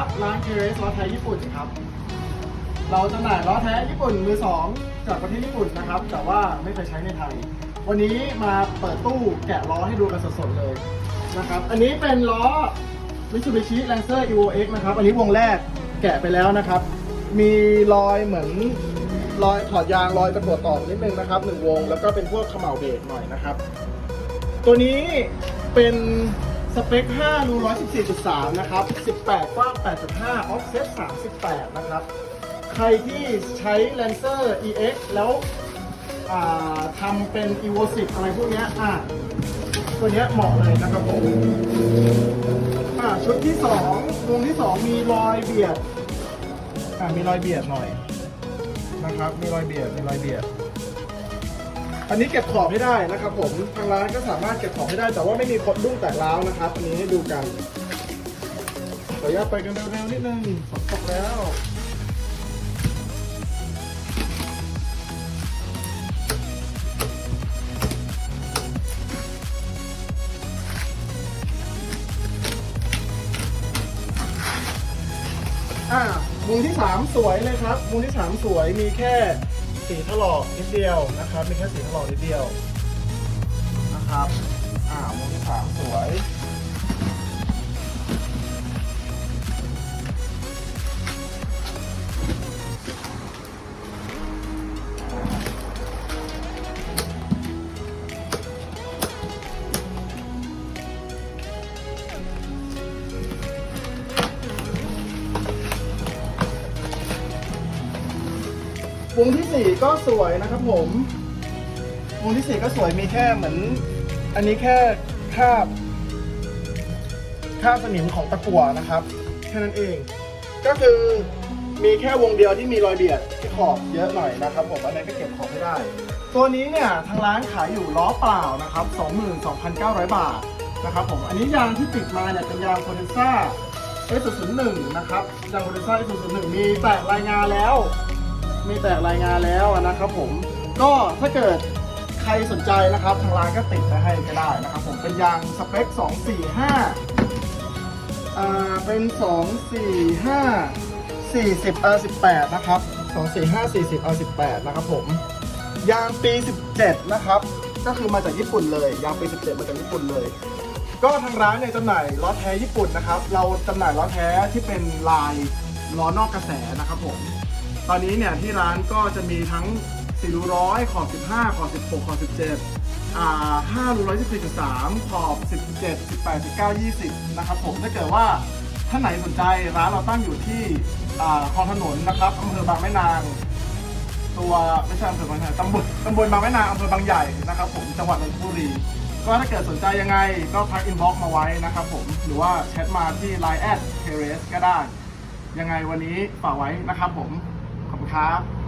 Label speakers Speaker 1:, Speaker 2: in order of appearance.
Speaker 1: รับร้านเคเรสล้อแท้ญี่ปุ่นครับ เราจำหน่ายล้อแท้ญี่ปุ่นมือสองจากประเทศญี่ปุ่นนะครับ แต่ว่าไม่เคยใช้ในไทย วันนี้มาเปิดตู้แกะล้อให้ดูกันสดๆเลยนะครับ อันนี้เป็นล้อ Mitsubishi Lancer Evo X นะครับ อันนี้วงแรกแกะไปแล้วนะครับ มีรอยเหมือนรอยถอดยางรอยตะกั่วตอกนิดนึงนะครับหนึ่งวง แล้วก็เป็นพวกเขม่าเบรกหน่อยนะครับ ตัวนี้เป็น สเปค 5 รู 114.3 นะครับ 18 กว้าง 8.5 offset 38 นะครับ ใครที่ใช้ Lancer EX แล้วทำเป็น Evo 10อะไรพวกเนี้ยอะตัวเนี้ยเหมาะเลยนะครับผมอ่าชุดที่2วงที่ 2 มีรอยเบียดอ่ามีรอยเบียดหน่อยนะครับ มีรอยเบียด มีรอยเบียด อันนี้เก็บขอบให้ได้นะครับผมทางร้านก็สามารถเก็บขอบให้ได้ แต่ว่าไม่มีคดดุ้งแตกร้าวนะครับอันนี้ให้ดูกันขออนุญาตไปกันเร็วๆนิดนึงฝนตกแล้วอ่ามุมที่ 3 สวยเลยครับ มุมที่ 3 สวยมีแค่ สีถลอกนิดเดียวนะครับ มีแค่สีถลอกนิดเดียวนะครับ อ่ามุมที่3สวย วงที่4ก็สวยนะครับผม วงที่4ก็สวยมีแค่เหมือน อันนี้แค่คาบคาบสนิมของตะกั่วนะครับ แค่นั้นเอง ก็คือมีแค่วงเดียวที่มีรอยเบียดที่ขอบเยอะหน่อยนะครับผมอันนี้ก็เก็บขอบไม่ได้ ตัวนี้เนี่ยทางร้านขายอยู่ล้อเปล่านะครับ 22,900 บาทนะครับผม อันนี้ยางที่ติดมาเนี่ยเป็นยางโคเดนซ่า S01 นะครับ ยางโคเดนซ่า S01 มีแตกรายงานแล้ว มีแตกรายงานแล้วนะครับผมก็ถ้าเกิดใครสนใจนะครับ ทางร้านก็ติดไปให้ก็ได้นะครับผมเป็นยางสเปค 245อ่าเป็น 245 40 R 18 นะครับ 245 40 R 18 นะครับผม ยางปี 17 นะครับ ก็คือมาจากญี่ปุ่นเลย ยางปี 17 มาจากญี่ปุ่นเลย ก็ทางร้านเนี่ยจำหน่ายล้อแท้ญี่ปุ่นนะครับ เราจำหน่ายล้อแท้ที่เป็นลายล้อนอกกระแสนะครับผม ตอนนี้เนี่ยที่ร้านก็จะมีทั้ง4รูร้อยขอบ 15 ขอบ 16 ขอบ 17อ่า5รูร้อย14.3 ขอบ 17 18 19 20 นะครับผมถ้าเกิดว่าท่านไหนสนใจร้านเราตั้งอยู่ที่คลองถนนนะครับอำเภอบางแม่นาง ตัวไม่ใช่อำเภอบางแม่นางตำบลตำบลบางแม่นางอำเภอบางใหญ่นะครับผมจังหวัดนนทบุรีก็ถ้าเกิดสนใจยังไงก็ทักอินบ็อกซ์มาไว้นะครับผมหรือว่าแชทมาที่ Line แอดเคเรสก็ได้ ยังไงวันนี้ฝากไว้นะครับผม คุณครับ